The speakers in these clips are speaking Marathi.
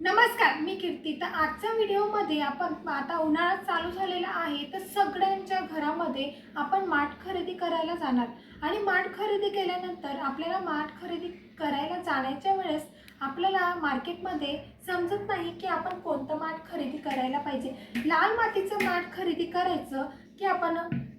नमस्कार मी कीर्ती. तर आजच्या व्हिडिओमध्ये आपण आता उन्हाळा चालू झालेला आहे तर सगळ्यांच्या घरामध्ये आपण माठ खरेदी करायला जाणार. आणि माठ खरेदी केल्यानंतर आपल्याला माठ खरेदी करायला जाण्याच्या वेळेस आपल्याला मार्केटमध्ये समजत नाही की आपण कोणतं माठ खरेदी करायला पाहिजे. लाल मातीचं माठ खरेदी करायचं की आपण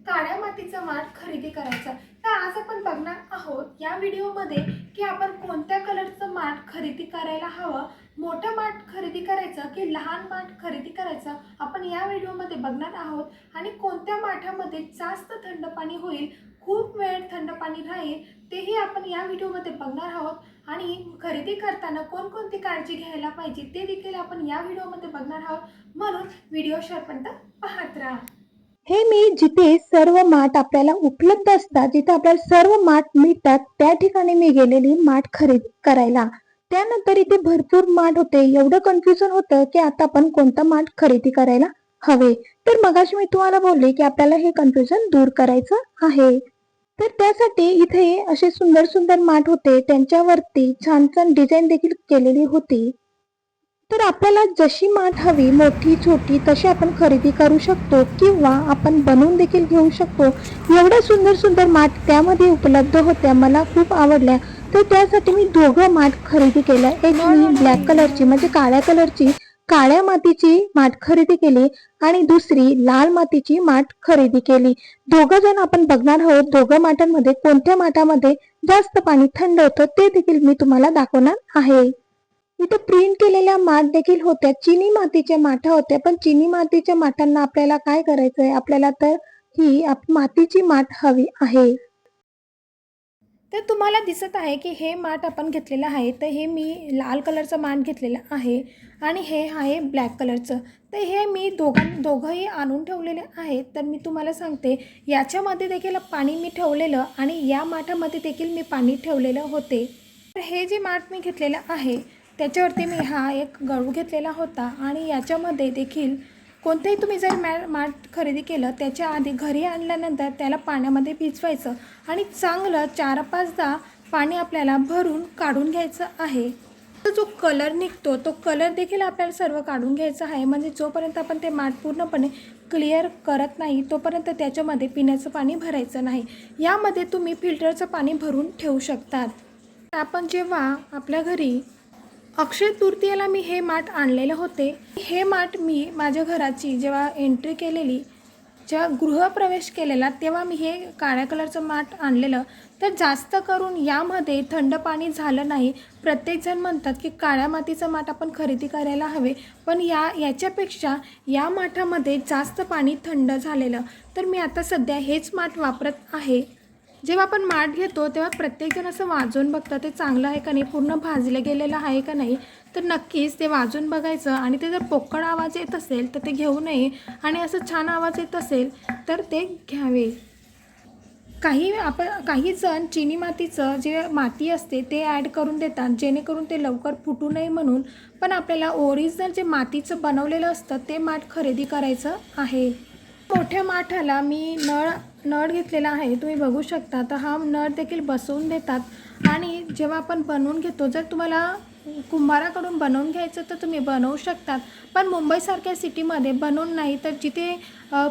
काळ्या मातीचं माठ खरेदी करायचं. तर आज आपण बघणार आहोत या व्हिडिओमध्ये की आपण कोणत्या कलरचं माठ खरेदी करायला हवं मोठं माठ खरेदी करायचं की लहान माठ खरेदी करायचं आपण या व्हिडिओमध्ये बघणार आहोत. आणि कोणत्या माठामध्ये जास्त थंड पाणी होईल खूप वेळ थंड पाणी राहील तेही आपण या व्हिडिओमध्ये बघणार आहोत. आणि खरेदी करताना कोणकोणती काळजी घ्यायला पाहिजे ते देखील आपण या व्हिडिओमध्ये बघणार आहोत. म्हणून व्हिडिओ शेअरपर्यंत पाहत राहा. हे मी जिथे सर्व माठ आपल्याला उपलब्ध असतात जिथे आपल्याला सर्व माठ मिळतात त्या ठिकाणी मी गेलेली माठ खरेदी करायला. त्यानंतर इथे भरपूर माठ होते. एवढं कन्फ्युजन होतं की आता आपण कोणता माठ खरेदी करायला हवे. तर मगाशी मी तुम्हाला बोलले की आपल्याला हे कन्फ्युजन दूर करायचं आहे. तर त्यासाठी इथे असे सुंदर सुंदर माठ होते. त्यांच्यावरती छान छान डिझाईन देखील केलेली होती. तर आपल्याला जशी माठ हवी मोठी छोटी तशी आपण खरेदी करू शकतो किंवा आपण बनवून देखील घेऊ शकतो. एवढ्या सुंदर सुंदर माठ त्यामध्ये उपलब्ध होत्या मला खूप आवडल्या. तर त्यासाठी मी दोघं माठ खरेदी केलं एक मी ब्लॅक कलरची म्हणजे काळ्या कलरची काळ्या मातीची माठ खरेदी केली आणि दुसरी लाल मातीची माठ खरेदी केली. दोघं जण आपण बघणार आहोत दोघं माठांमध्ये कोणत्या माठामध्ये जास्त पाणी थंड होतं ते देखील मी तुम्हाला दाखवणार आहे. इथं प्रिंट केलेल्या माठ देखील होत्या. चिनी मातीच्या माठा होत्या. पण चिनी मातीच्या माठांना आपल्याला काय करायचं आहे आपल्याला तर ही आप- मातीची माठ हवी आहे. तर तुम्हाला दिसत आहे की हे माठ आपण घेतलेलं आहे. तर हे मी लाल कलरचं माठ घेतलेलं आहे आणि हे आहे ब्लॅक कलरचं. तर हे मी दोघां दोघंही आणून ठेवलेले आहेत. तर मी तुम्हाला सांगते याच्यामध्ये देखील पाणी मी ठेवलेलं आणि या माठामध्ये देखील मी पाणी ठेवलेलं होते. तर हे जे माठ मी घेतलेलं आहे त्याच्यावरती मी हा एक गळू घेतलेला होता आणि याच्यामध्ये देखील कोणतेही तुम्ही जर मॅ माठ खरेदी केलं त्याच्या आधी घरी आणल्यानंतर त्याला पाण्यामध्ये भिजवायचं आणि चांगलं चार पाचदा पाणी आपल्याला भरून काढून घ्यायचं आहे. तर जो कलर निघतो तो कलर देखील आपल्याला सर्व काढून घ्यायचा आहे. म्हणजे जोपर्यंत आपण ते माठ पूर्णपणे क्लिअर करत नाही तोपर्यंत त्याच्यामध्ये पिण्याचं पाणी भरायचं नाही. यामध्ये तुम्ही फिल्टरचं पाणी भरून ठेवू शकतात. आपण जेव्हा आपल्या घरी अक्षय तृतीयेला मी हे माठ आणलेले होते. हे माठ मी माझ्या घराची जेव्हा एंट्री केलेली जेव्हा गृहप्रवेश केलेला तेव्हा मी हे काळ्या कलरचं माठ आणलेलं. तर जास्त करून यामध्ये थंड पाणी झालं नाही. प्रत्येकजण म्हणतात की काळ्या मातीचं माठ आपण खरेदी करायला हवे. पण या याच्यापेक्षा या माठामध्ये जास्त पाणी थंड झालेलं. तर मी आता सध्या हेच माठ वापरत आहे. जेव्हा आपण माठ घेतो तेव्हा प्रत्येकजण असं वाजवून बघतं ते चांगलं आहे का नाही पूर्ण भाजलं गेलेलं आहे का नाही तर नक्कीच ते वाजून बघायचं आणि ते जर पोकळ आवाज येत असेल तर ते घेऊ नये आणि असं छान आवाज येत असेल तर ते घ्यावे. काही आपण काही जण चिनी मातीचं जे माती असते ते ॲड करून देतात जेणेकरून ते लवकर फुटू नये म्हणून पण आपल्याला ओरिजिनल जे मातीचं बनवलेलं असतं ते माठ खरेदी करायचं आहे. मोठ्या माठाला मी नळ नळ घेतलेला आहे तुम्ही बघू शकता. तर हा नळ देखील बसवून देतात. आणि जेव्हा आपण बनवून घेतो जर तुम्हाला कुंभाराकडून बनवून घ्यायचं तर तुम्ही बनवू शकतात. पण मुंबईसारख्या सिटीमध्ये बनवून नाही तर जिथे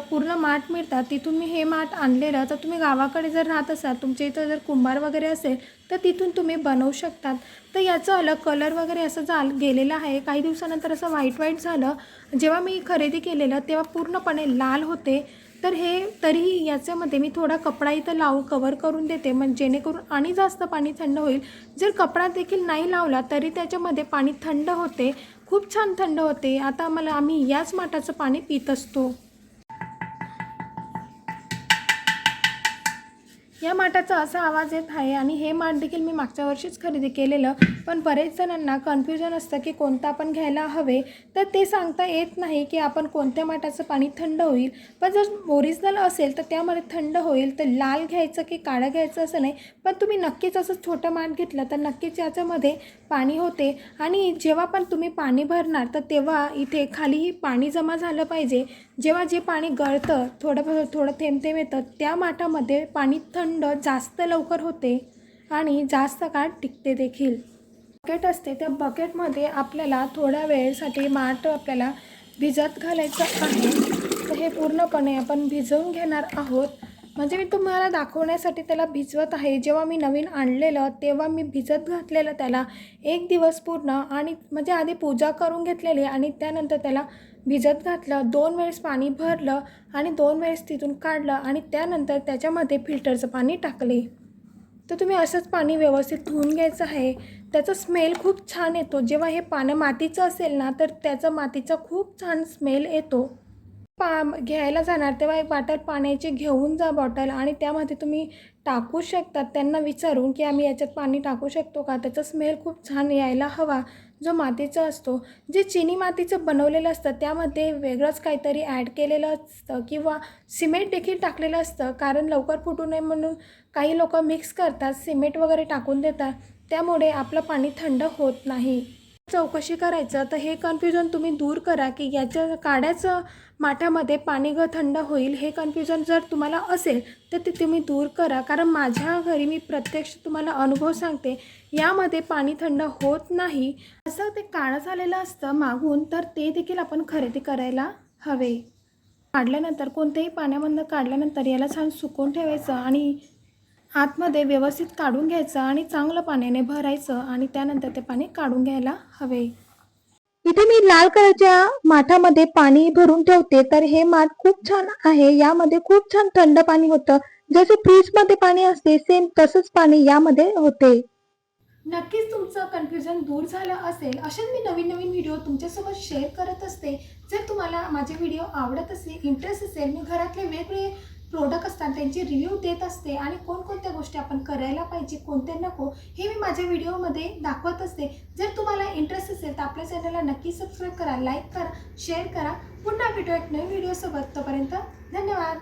पूर्ण माठ मिळतात तिथून मी हे माठ आणलेलं. तर तुम्ही गावाकडे जर राहत असाल तुमच्या इथं जर कुंभार वगैरे असेल तर तिथून तुम्ही बनवू शकतात. तर याचं अलग कलर वगैरे असं झाल गेलेलं आहे. काही दिवसानंतर असं व्हाईट व्हाईट झालं. जेव्हा मी खरेदी केलेलं तेव्हा पूर्णपणे लाल होते. तर हे तरीही याच्यामध्ये मी थोडा कपडा इथं लावू कवर करून देते. म्हणजे जेणेकरून आणि जास्त पाणी थंड होईल. जर कपडा देखील नाही लावला तरी त्याच्यामध्ये पाणी थंड होते. खूप छान थंड होते. आता आम्हाला आम्ही याच माठाचं पाणी पित असतो. माठाचा असा आवाज येत आहे आणि हे माठ देखील मी मागच्या वर्षीच खरेदी केलेलं पण बरेच जणांना कन्फ्युजन असतं की कोणतं आपण घ्यायला हवे. तर ते सांगता येत नाही की आपण कोणत्या माठाचं पाणी थंड होईल. पण जर ओरिजिनल असेल तर त्यामध्ये थंड होईल तर लाल घ्यायचं की काळं घ्यायचं असं नाही. पण तुम्ही नक्कीच असं छोटं माठ घेतलं तर नक्कीच याच्यामध्ये पाणी होते. आणि जेव्हा पण तुम्ही पाणी भरणार तर तेव्हा इथे खालीही पाणी जमा झालं पाहिजे. जेव्हा जे पाणी गळतं थोडं थोडं थेंब थेंब येतं त्या माठामध्ये पाणी थंड जास्त लवकर होते आणि जास्त काळ टिकते देखील. बकेट असते त्या बकेटमध्ये आपल्याला थोड्या वेळेसाठी माठ आपल्याला भिजत घालायचं आहे. तर हे पूर्णपणे आपण भिजवून घेणार आहोत. म्हणजे मी तुम्हाला दाखवण्यासाठी त्याला भिजवत आहे. जेव्हा मी नवीन आणलेलं तेव्हा मी भिजत घातलेलं त्याला एक दिवस पूर्ण आणि म्हणजे आधी पूजा करून घेतलेली आणि त्यानंतर त्याला भिजत घातलं. दोन वेळेस पाणी भरलं आणि दोन वेळेस तिथून काढलं आणि त्यानंतर त्याच्यामध्ये फिल्टरचं पाणी टाकले. तर तुम्ही असंच पाणी व्यवस्थित धुवून घ्यायचं आहे. त्याचा स्मेल खूप छान येतो. जेव्हा हे पानं मातीचं असेल ना तर त्याचा मातीचा खूप छान स्मेल येतो. पा घ्यायला जाणार तेव्हा एक बाटल पाण्याची घेऊन जा बॉटल आणि त्यामध्ये तुम्ही टाकू शकतात त्यांना विचारून की आम्ही याच्यात पाणी टाकू शकतो का? त्याचा स्मेल खूप छान यायला हवा जो मातीचा असतो. जे चिनी मातीचं बनवलेलं असतं त्यामध्ये वेगळंच काहीतरी ॲड केलेलं असतं किंवा सिमेंट देखील टाकलेलं असतं कारण लवकर फुटू नये म्हणून काही लोक मिक्स करतात सिमेंट वगैरे टाकून देतात. त्यामुळे आपलं पाणी थंड होत नाही. चौकशी करायचं तर हे कन्फ्युजन तुम्ही दूर करा की याच्या काड्याचं माठामध्ये पाणी ग थंड होईल हे कन्फ्युजन जर तुम्हाला असेल तर ते तुम्ही दूर करा. कारण माझ्या घरी मी प्रत्यक्ष तुम्हाला अनुभव सांगते यामध्ये पाणी थंड होत नाही. असं ते काळं झालेलं असतं मागून तर ते देखील आपण खरेदी करायला हवे. काढल्यानंतर कोणत्याही पाण्यामधनं काढल्यानंतर याला छान सुकवून ठेवायचं आणि आतमध्ये व्यवस्थित काढून घ्यायचं आणि चांगलं पाण्याने भरायचं आणि त्यानंतर ते पाणी काढून घ्यायला हवे. इथे मी लाल कलरच्या माठामध्ये पाणी भरून ठेवते. तर हे माठ खूप छान आहे. यामध्ये खूप छान थंड पाणी होतं. जसे फ्रीजमध्ये पाणी असते सेम तसंच पाणी यामध्ये होते. नक्कीच तुमचं कन्फ्युजन दूर झालं असेल. असेच मी नवीन नवीन व्हिडिओ तुमच्यासोबत शेअर करत असते. जर तुम्हाला माझे व्हिडिओ आवडत असेल इंटरेस्ट असेल मी घरातले वेगवेगळे प्रोडक्ट असतात त्यांचे रिव्ह्यू देत असते आणि कोणकोणत्या गोष्टी आपण करायला पाहिजे कोणत्या नको हे मी माझ्या व्हिडिओमध्ये दाखवत असते. जर तुम्हाला इंटरेस्ट असेल तर आपल्या चॅनलला नक्की सबस्क्राईब करा लाईक करा शेअर करा. पुन्हा भेटू एक नवीन व्हिडिओसोबत तोपर्यंत धन्यवाद.